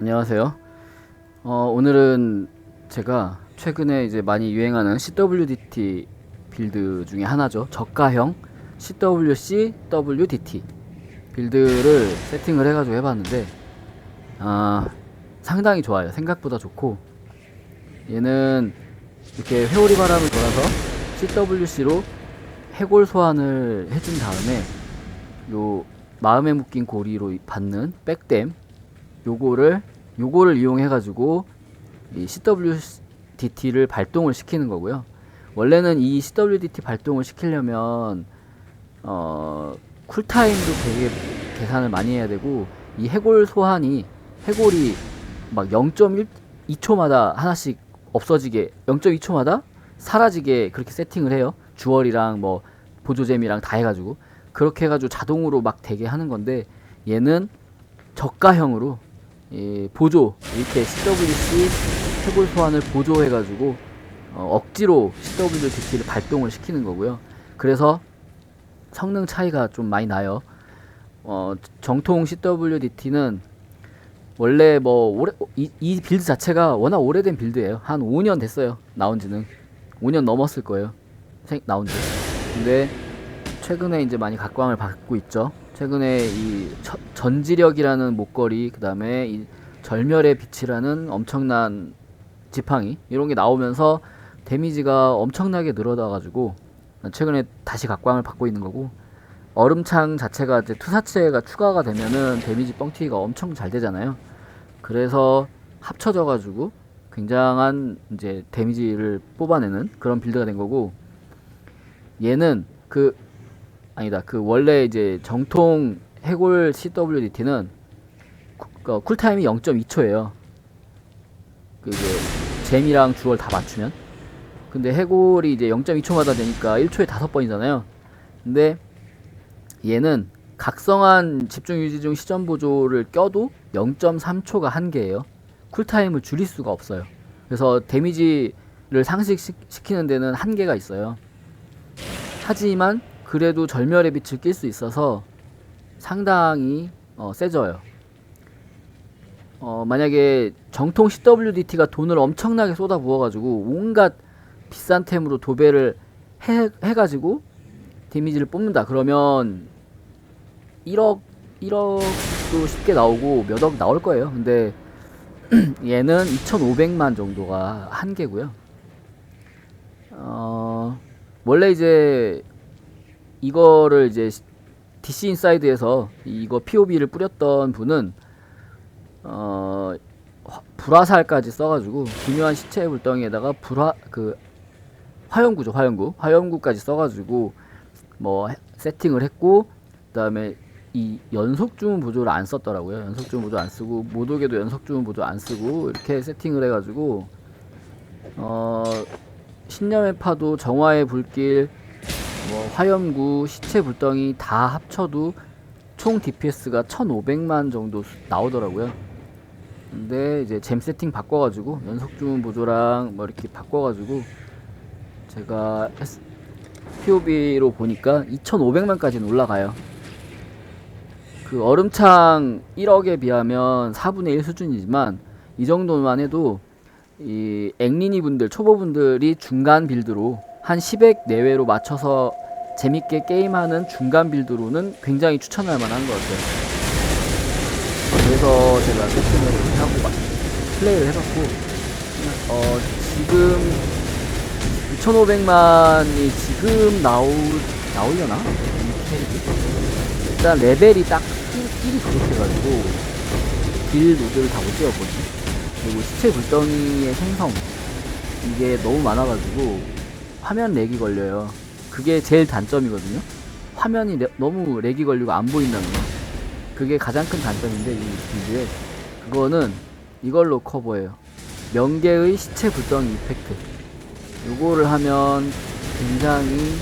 안녕하세요. 어, 오늘은 제가 최근에 이제 많이 유행하는 CWDT 빌드 중에 하나죠. 저가형 CWC WDT 빌드를 세팅을 해가지고 해봤는데 아, 상당히 좋아요. 생각보다 좋고 얘는 이렇게 회오리 바람을 돌아서 CWC로 해골 소환을 해준 다음에 요 마음에 묶인 고리로 받는 백댐 요거를 요거를 이용해 가지고 이 CWDT를 발동을 시키는 거고요. 원래는 이 CWDT 발동을 시키려면 어 쿨타임도 되게 계산을 많이 해야 되고 이 해골 소환이 해골이 막 0.2초마다 하나씩 없어지게 0.2초마다 사라지게 그렇게 세팅을 해요. 주얼이랑 뭐 보조잼이랑 다 해가지고 그렇게 해가지고 자동으로 막 되게 하는 건데 얘는 저가형으로 이 보조 이렇게 CWC 해골 소환을 보조해가지고 어, 억지로 CWDT를 발동을 시키는 거고요. 그래서 성능 차이가 좀 많이 나요. 어, 정통 CWDT는 원래 뭐 오래 이, 이 빌드 자체가 워낙 오래된 빌드예요. 한 5년 됐어요. 나온지는 5년 넘었을 거예요. 생, 나온지. 근데 최근에 이제 많이 각광을 받고 있죠. 최근에 이 처- 전지력이라는 목걸이, 그 다음에 이 절멸의 빛이라는 엄청난 지팡이 이런 게 나오면서 데미지가 엄청나게 늘어나가지고 최근에 다시 각광을 받고 있는 거고 얼음창 자체가 이제 투사체가 추가가 되면은 데미지 뻥튀기가 엄청 잘 되잖아요. 그래서 합쳐져가지고 굉장한 이제 데미지를 뽑아내는 그런 빌드가 된 거고 얘는 그 아니다 그 원래 이제 정통 해골 CWDT는 어, 쿨타임이 0.2초예요. 그게 잼이랑 주얼 다 맞추면 근데 해골이 이제 0.2초마다 되니까 1초에 5번이잖아요. 근데 얘는 각성한 집중 유지 중 시전 보조를 껴도 0.3초가 한계예요. 쿨타임을 줄일 수가 없어요. 그래서 데미지를 상식시키는 데는 한계가 있어요. 하지만 그래도 절멸의 빛을 낄 수 있어서 상당히 어, 세져요. 어, 만약에 정통 CWDT가 돈을 엄청나게 쏟아 부어가지고 온갖 비싼 템으로 도배를 해, 해가지고 데미지를 뽑는다. 그러면 1억, 1억도 쉽게 나오고 몇 억 나올 거예요. 근데 얘는 2,500만 정도가 한계고요. 어, 원래 이제 이거를 이제 DC 인사이드에서 이거 POB를 뿌렸던 분은 어 화- 불화살까지 써가지고 기묘한 시체 불덩이에다가 불화 그 화염구죠 화염구. 화염구까지 써가지고 뭐 해- 세팅을 했고 그다음에 이 연속 주문 보조를 안 썼더라고요. 연속 주문 보조 안 쓰고 모독에도 연속 주문 보조 안 쓰고 이렇게 세팅을 해가지고 어 신념의 파도 정화의 불길 뭐 화염구 시체 불덩이 다 합쳐도 총 DPS가 1500만 정도 수- 나오더라고요. 근데 이제 잼 세팅 바꿔가지고 연속 주문 보조랑 뭐 이렇게 바꿔가지고 제가 POB로 보니까 2,500만까지는 올라가요. 그 얼음창 1억에 비하면 4분의 1 수준이지만 이 정도만 해도 이 앵린이 분들 초보분들이 중간 빌드로 한 10액 내외로 맞춰서 재밌게 게임하는 중간 빌드로는 굉장히 추천할 만한 것 같아요. 그래서 제가 세팅을 하고 막 플레이를 해봤고 어 지금 2,500만이 지금 나올 나오려나? 일단 레벨이 딱 1, 이 부족해가지고 길 노드를 다 못 찍었거든요. 그리고 시체 불덩이의 생성 이게 너무 많아가지고 화면 렉이 걸려요. 그게 제일 단점이거든요. 화면이 내- 너무 렉이 걸리고 안 보인다는 거. 그게 가장 큰 단점인데 이 빌드에 그거는 이걸로 커버해요. 명계의 시체 불덩이 이펙트. 요거를 하면 굉장히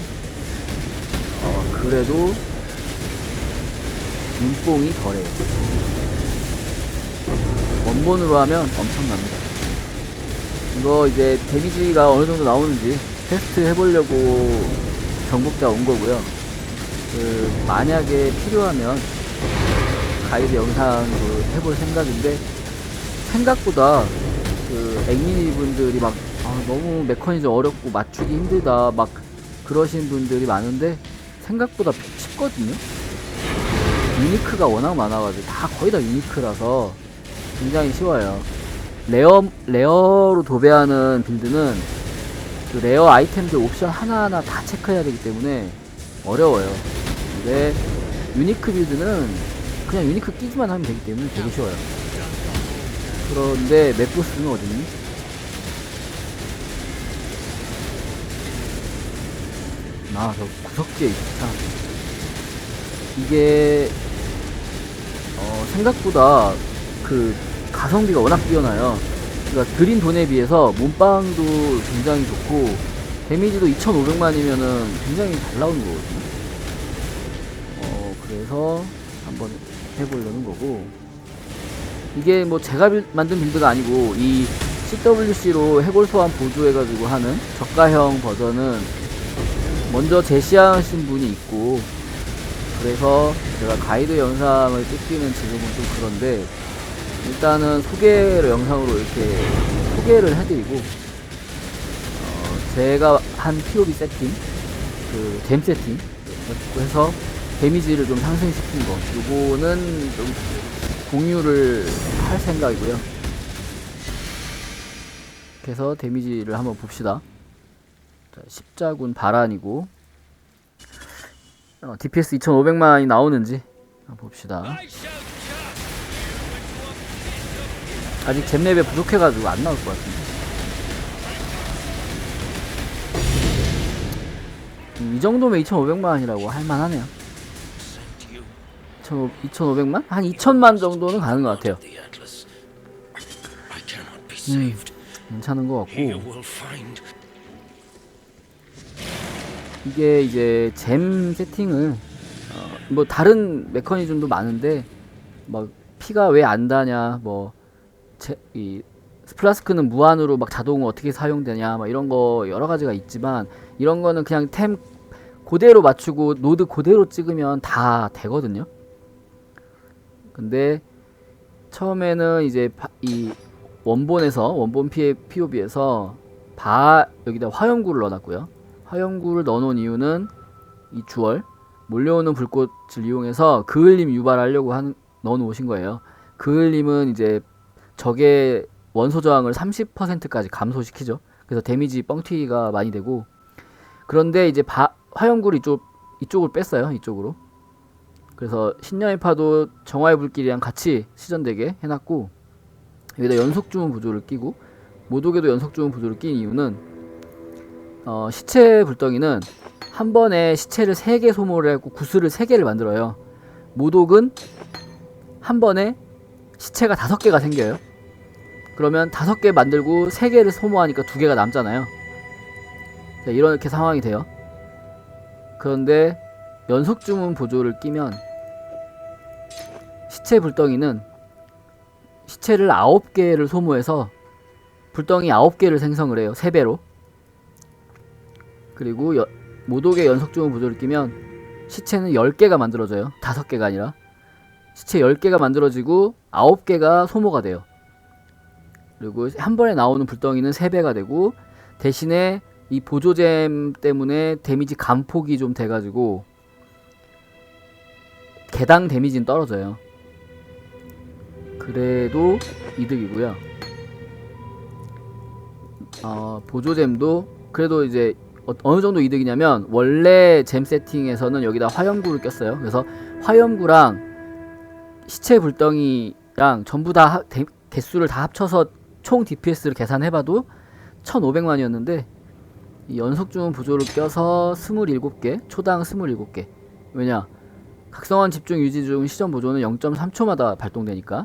어 그래도 눈뽕이 덜해요. 원본으로 하면 엄청납니다. 이거 이제 데미지가 어느 정도 나오는지 테스트 해보려고 정복자 온 거고요. 그 만약에 필요하면 가이드 영상으로 해볼 생각인데 생각보다 그 액미니 분들이 막 아, 너무 메커니즘 어렵고 맞추기 힘들다 막 그러신 분들이 많은데 생각보다 쉽거든요. 유니크가 워낙 많아가지고 다 거의 다 유니크라서 굉장히 쉬워요. 레어 레어로 도배하는 빌드는 그 레어 아이템들 옵션 하나하나 다 체크해야 되기 때문에 어려워요. 근데 유니크 빌드는 그냥 유니크 끼기만 하면 되기 때문에 되게 쉬워요. 그런데 맵보스는 어딨니? 아, 저 구석지에 있다. 이게, 어, 생각보다 그 가성비가 워낙 뛰어나요. 그러니까 들인 돈에 비해서 몸빵도 굉장히 좋고, 데미지도 2,500만이면은 굉장히 잘 나오는 거거든요. 어, 그래서 한번 해보려는 거고, 이게 뭐 제가 빌- 만든 빌드가 아니고, 이 CWC로 해골 소환 보조해가지고 하는 저가형 버전은 먼저 제시하신 분이 있고 그래서 제가 가이드 영상을 찍기는 지금은 좀 그런데 일단은 소개를 영상으로 이렇게 소개를 해드리고 어, 제가 한 POB 세팅 그잼 세팅 해서 데미지를 좀 상승시킨 거. 요거는 좀 공유를 할 생각이고요. 그래서 데미지를 한번 봅시다. 자, 십자군 바란이고 어, DPS 2500만이 나오는지 봅시다 아직 잼랩에 부족해가지고 안 나올 것 같은데 음, 이 정도면 2500만이라고 할만하네요 2500만? 한 2000만 정도는 가는 것 같아요 음. 괜찮은 것 같고 이게 이제 잼 세팅을 어, 뭐 다른 메커니즘도 많은데 막 피가 왜 안 다냐 뭐 이 스플라스크는 무한으로 막 자동으로 어떻게 사용되냐 막 이런 거 여러 가지가 있지만 이런 거는 그냥 템 그대로 맞추고 노드 그대로 찍으면 다 되거든요. 근데 처음에는 이제 바- 이 원본에서 원본 피의 POB에서 바 여기다 화염구를 넣어놨고요. 화염구를 넣어놓은 이유는 이 주얼 몰려오는 불꽃을 이용해서 그을림 유발하려고 한 넣어놓으신 거예요. 그을림은 이제 적의 원소 저항을 30%까지 감소시키죠. 그래서 데미지 뻥튀기가 많이 되고 그런데 이제 바, 화염구를 이쪽 이쪽을 뺐어요. 이쪽으로. 그래서 신념의 파도 정화의 불길이랑 같이 시전되게 해놨고 여기다 연속 주문 보조를 끼고 모독에도 연속 주문 보조를 낀 이유는 어, 시체 불덩이는 한 번에 시체를 3개 소모를 하고 구슬을 3개를 만들어요. 모독은 한 번에 시체가 5개가 생겨요. 그러면 5개 만들고 3개를 소모하니까 2개가 남잖아요. 자, 이렇게 상황이 돼요. 그런데 연속 주문 보조를 끼면 시체 불덩이는 시체를 9개를 소모해서 불덩이 9개를 생성을 해요. 3배로. 그리고 여, 모독의 연속 주문 보조를 끼면 시체는 10개가 만들어져요. 5개가 아니라. 시체 10개가 만들어지고 9개가 소모가 돼요. 그리고 한 번에 나오는 불덩이는 3배가 되고 대신에 이 보조잼 때문에 데미지 감폭이 좀 돼가지고 개당 데미지는 떨어져요. 그래도 이득이고요. 어, 보조잼도 그래도 이제 어, 어느 정도 이득이냐면 원래 잼 세팅에서는 여기다 화염구를 꼈어요. 그래서 화염구랑 시체 불덩이랑 전부 다 하- 대, 개수를 다 합쳐서 총 DPS를 계산해봐도 1,500만이었는데 이 연속 주문 보조를 껴서 27개, 초당 27개. 왜냐? 각성원 집중 유지 중 시전 보조는 0.3초마다 발동되니까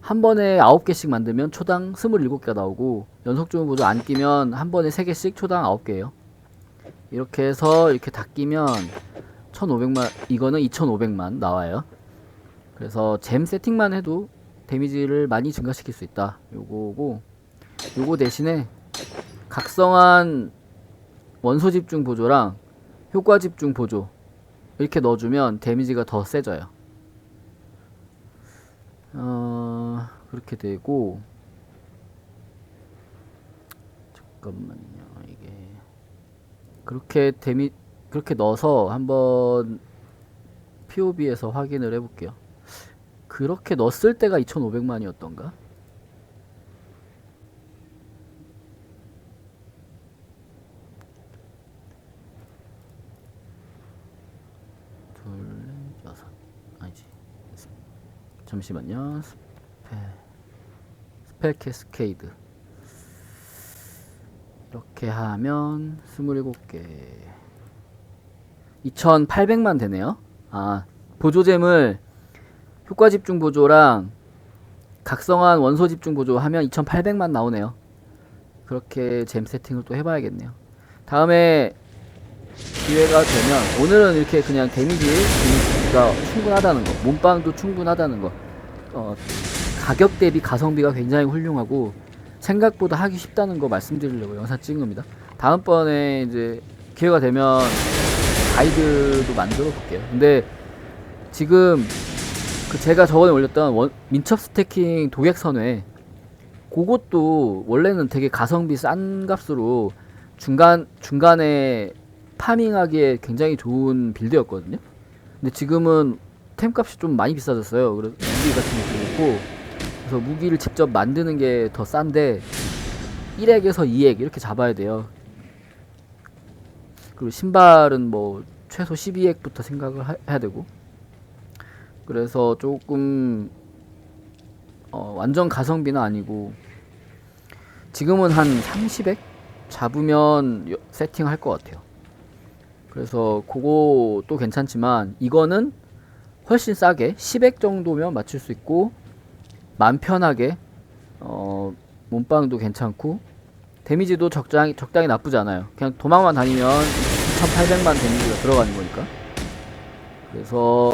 한 번에 9개씩 만들면 초당 27개가 나오고 연속 주문 보조 안 끼면 한 번에 3개씩 초당 9개예요. 이렇게 해서 이렇게 다 끼면 1500만 이거는 2500만 나와요. 그래서 잼 세팅만 해도 데미지를 많이 증가시킬 수 있다. 요거고 요거 대신에 각성한 원소 집중 보조랑 효과 집중 보조 이렇게 넣어주면 데미지가 더 세져요. 어, 그렇게 되고 잠깐만요 이게 그렇게 데미 그렇게 넣어서 한번 POB에서 확인을 해볼게요. 그렇게 넣었을 때가 2,500만이었던가? 둘, 넷, 여섯. 아니지. 스- 잠시만요. 스페, 스펠 캐스케이드. 이렇게 하면 27개. 2,800만 되네요. 아, 보조잼을 효과 집중 보조랑 각성한 원소 집중 보조 하면 2,800만 나오네요. 그렇게 잼 세팅을 또 해봐야겠네요. 다음에 기회가 되면 오늘은 이렇게 그냥 데미지 데미지가 충분하다는 거, 몸빵도 충분하다는 거, 어, 가격 대비 가성비가 굉장히 훌륭하고 생각보다 하기 쉽다는 거 말씀드리려고 영상 찍은 겁니다. 다음번에 이제 기회가 되면 가이드도 만들어 볼게요. 근데 지금 그 제가 저번에 올렸던 원, 민첩 스태킹 도객 선회 그것도 원래는 되게 가성비 싼 값으로 중간 중간에 파밍하기에 굉장히 좋은 빌드였거든요. 근데 지금은 템 값이 좀 많이 비싸졌어요. 그래서 무기 같은 것도 그렇고 그래서 무기를 직접 만드는 게 더 싼데 1액에서 2액 이렇게 잡아야 돼요. 그리고 신발은 뭐 최소 12액부터 생각을 하- 해야 되고 그래서 조금 어, 완전 가성비는 아니고 지금은 한 30액 잡으면 여- 세팅할 것 같아요. 그래서 그거도 괜찮지만 이거는 훨씬 싸게 10액 정도면 맞출 수 있고 맘 편하게 어, 몸빵도 괜찮고 데미지도 적당히 적당히 나쁘지 않아요. 그냥 도망만 다니면 2,800만 데미지가 들어가는 거니까. 그래서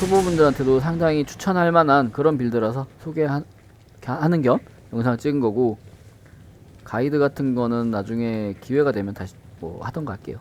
초보분들한테도 상당히 추천할 만한 그런 빌드라서 소개하는 겸 영상 찍은 거고 가이드 같은 거는 나중에 기회가 되면 다시 뭐 하던가 할게요.